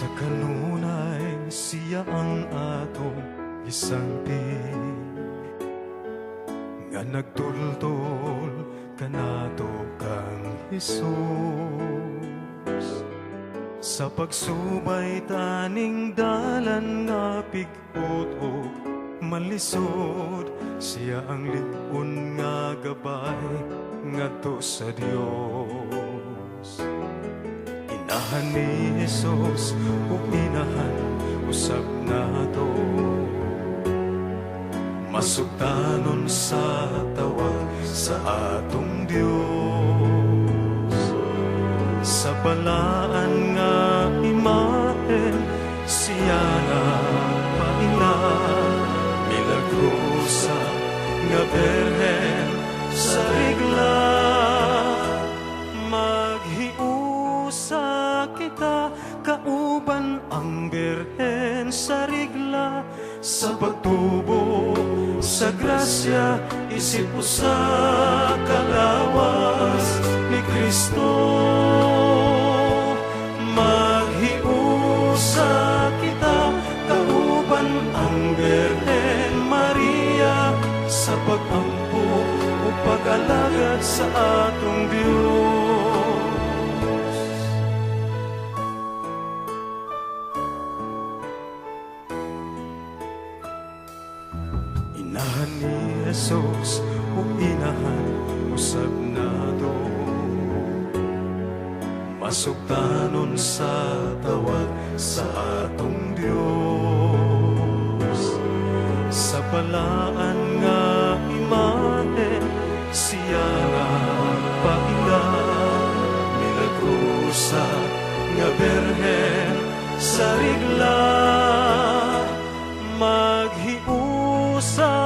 Sa kanunay siya ang atong gisanti Nga nagtultol kanato kang Hesus. Sa pagsubay taning dalan nga pig-ut o malisod Siya ang ligon nga gabay ngadto sa Dios Inahan ni Jesus ug inahan usab nato Masugtanon sa tawag sa atong Dios Sa balaan nga imahen siya na paila Milagrosa nga berhen sa rigla berhen sa rigla Sa pagtubo sa grasya isip mo sa kalawas ni Kristo. Maghiusa kita kauban ang berhen Maria sa pagampo o pag-alagad sa atong Diyos Inahan ni Jesus o inahan usab nato Masugtanon sa tawag sa atong Dios Sa balaan nga imahen siya nga paila Milagrosa nga berhen sa rigla Maghiusa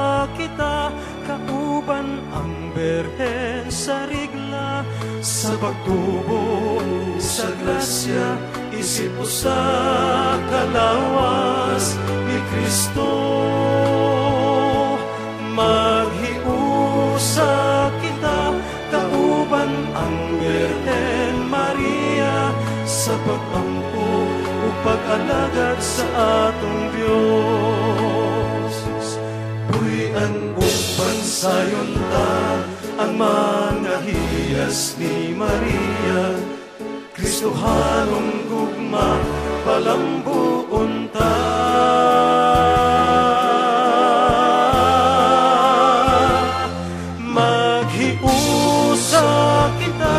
berhen sa rigla sa pagtubo sa grasya isip mo sa kalawas ni Kristo. Maghiusa kita kauban ang berhen Maria sa pagampo o pag-alagad sa atong Diyos. Buhian upan sayon ta ang mga hiyas ni Maria. Kristo halong gugma palambuon ta. Maghiusa kita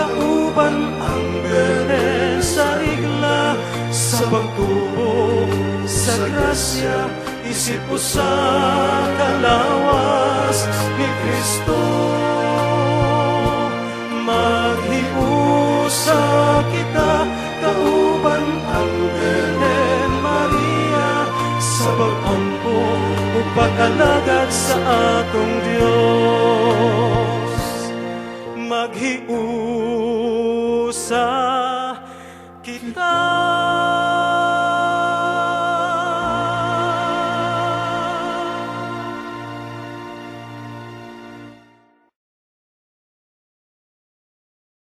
kauban ang beren sa igla. Sa pagtubo sa grasya isip mo sa oras ni Kristo Maghiusa kita Kauban ang Birhen Maria Sa bagong po Upakalagat sa atong Diyos. Maghiusa kita.